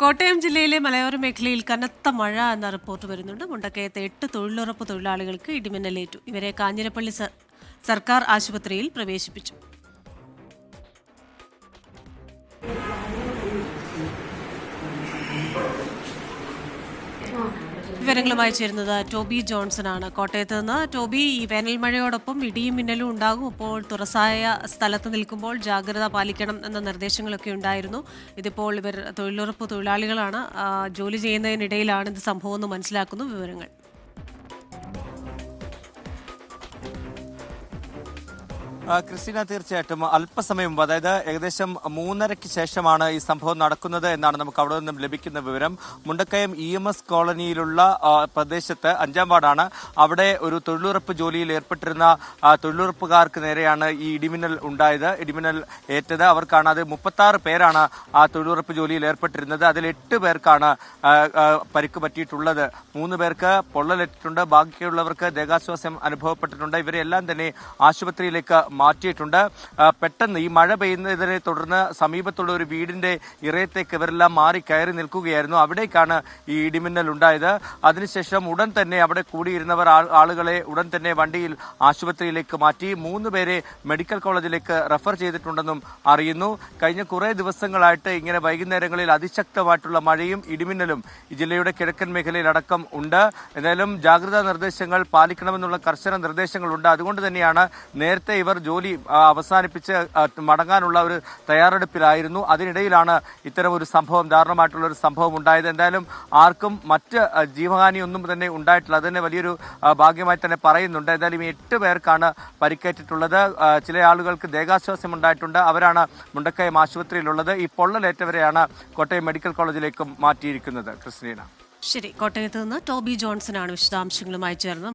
കോട്ടയം ജില്ലയിലെ മലയോര മേഖലയിൽ കനത്ത മഴ എന്ന റിപ്പോർട്ട് വരുന്നുണ്ട്. മുണ്ടക്കയത്തെ എട്ട് തൊഴിലുറപ്പ് തൊഴിലാളികൾക്ക് ഇടിമിന്നലേറ്റു ഇവരെ കാഞ്ഞിരപ്പള്ളി സർക്കാർ ആശുപത്രിയിൽ പ്രവേശിപ്പിച്ചു. വിവരങ്ങളുമായി ചേരുന്നത് ടോബി ജോൺസൺ ആണ് കോട്ടയത്ത് നിന്ന് ടോബി ഈ വേനൽ മഴയോടൊപ്പം ഇടിയും മിന്നലും ഉണ്ടാകും. അപ്പോൾ തുറസായ സ്ഥലത്ത് നിൽക്കുമ്പോൾ ജാഗ്രത പാലിക്കണം എന്ന നിർദ്ദേശങ്ങളൊക്കെ ഉണ്ടായിരുന്നു. ഇതിപ്പോൾ ഇവർ തൊഴിലുറപ്പ് തൊഴിലാളികളാണ്. ജോലി ചെയ്യുന്നതിനിടയിലാണ് ഇത് സംഭവം എന്ന് മനസ്സിലാക്കുന്നു വിവരങ്ങൾ. ക്രിസ്റ്റീന തീർച്ചയായിട്ടും അല്പസമയം മുമ്പ് അതായത് ഏകദേശം മൂന്നരയ്ക്ക് ശേഷമാണ് ഈ സംഭവം നടക്കുന്നത് എന്നാണ് നമുക്ക് അവിടെ നിന്നും ലഭിക്കുന്ന വിവരം. മുണ്ടക്കയം ഇ എം എസ് കോളനിയിലുള്ള പ്രദേശത്ത് അഞ്ചാം വാർഡാണ്. അവിടെ ഒരു തൊഴിലുറപ്പ് ജോലിയിൽ ഏർപ്പെട്ടിരുന്ന തൊഴിലുറപ്പുകാർക്ക് നേരെയാണ് ഈ ഇടിമിന്നൽ ഉണ്ടായത്. ഇടിമിന്നൽ ഏറ്റത്. അവർക്കാണ് അത് മുപ്പത്തി ആറ് പേരാണ് ആ തൊഴിലുറപ്പ് ജോലിയിൽ ഏർപ്പെട്ടിരുന്നത്. അതിൽ എട്ട് പേർക്കാണ് പരിക്ക് പറ്റിയിട്ടുള്ളത്. മൂന്ന് പേർക്ക് പൊള്ളലേറ്റിട്ടുണ്ട്. ബാക്കിയുള്ളവർക്ക് ദേഹാശ്വാസം അനുഭവപ്പെട്ടിട്ടുണ്ട്. ഇവരെല്ലാം തന്നെ ആശുപത്രിയിലേക്ക് മാറ്റിയിട്ടുണ്ട്. പെട്ടെന്ന് ഈ മഴ പെയ്യുന്നതിനെ തുടർന്ന് സമീപത്തുള്ള ഒരു വീടിന്റെ ഇറയത്തേക്ക് ഇവരെല്ലാം മാറി കയറി നിൽക്കുകയായിരുന്നു. അവിടേക്കാണ് ഈ ഇടിമിന്നൽ ഉണ്ടായത്. അതിനുശേഷം ഉടൻ തന്നെ അവിടെ കൂടിയിരുന്നവർ ആളുകളെ ഉടൻ തന്നെ വണ്ടിയിൽ ആശുപത്രിയിലേക്ക് മാറ്റി മൂന്ന് പേരെ മെഡിക്കൽ കോളേജിലേക്ക് റെഫർ ചെയ്തിട്ടുണ്ടെന്നും അറിയുന്നു. കഴിഞ്ഞ കുറേ ദിവസങ്ങളായിട്ട് ഇങ്ങനെ വൈകുന്നേരങ്ങളിൽ അതിശക്തമായിട്ടുള്ള മഴയും ഇടിമിന്നലും ജില്ലയുടെ കിഴക്കൻ മേഖലയിൽ അടക്കം ഉണ്ട്. എന്തായാലും ജാഗ്രതാ നിർദ്ദേശങ്ങൾ പാലിക്കണമെന്നുള്ള കർശന നിർദ്ദേശങ്ങളുണ്ട്. അതുകൊണ്ട് തന്നെയാണ് നേരത്തെ ഇവർ ജോലി അവസാനിപ്പിച്ച് മടങ്ങാനുള്ള ഒരു തയ്യാറെടുപ്പിലായിരുന്നു. അതിനിടയിലാണ് ഇത്തരം ഒരു സംഭവം ദാരുണമായിട്ടുള്ള ഒരു സംഭവം ഉണ്ടായത്. എന്തായാലും ആർക്കും മറ്റ് ജീവഹാനിയൊന്നും തന്നെ ഉണ്ടായിട്ടില്ല. അത് തന്നെ വലിയൊരു ഭാഗ്യമായി തന്നെ പറയുന്നുണ്ട്. എന്തായാലും എട്ട് പേർക്കാണ് പരിക്കേറ്റിട്ടുള്ളത്. ചില ആളുകൾക്ക് ദേഹാശ്വാസം ഉണ്ടായിട്ടുണ്ട്. അവരാണ് മുണ്ടക്കയം ആശുപത്രിയിലുള്ളത്. ഈ പൊള്ളലേറ്റവരെയാണ് കോട്ടയം മെഡിക്കൽ കോളേജിലേക്കും മാറ്റിയിരിക്കുന്നത്. ക്രിസ്റ്റീന ശരി കോട്ടയത്ത് നിന്ന് ടോബി ജോൺസൺ ആണ് വിശദാംശങ്ങളുമായി ചേർന്നത്.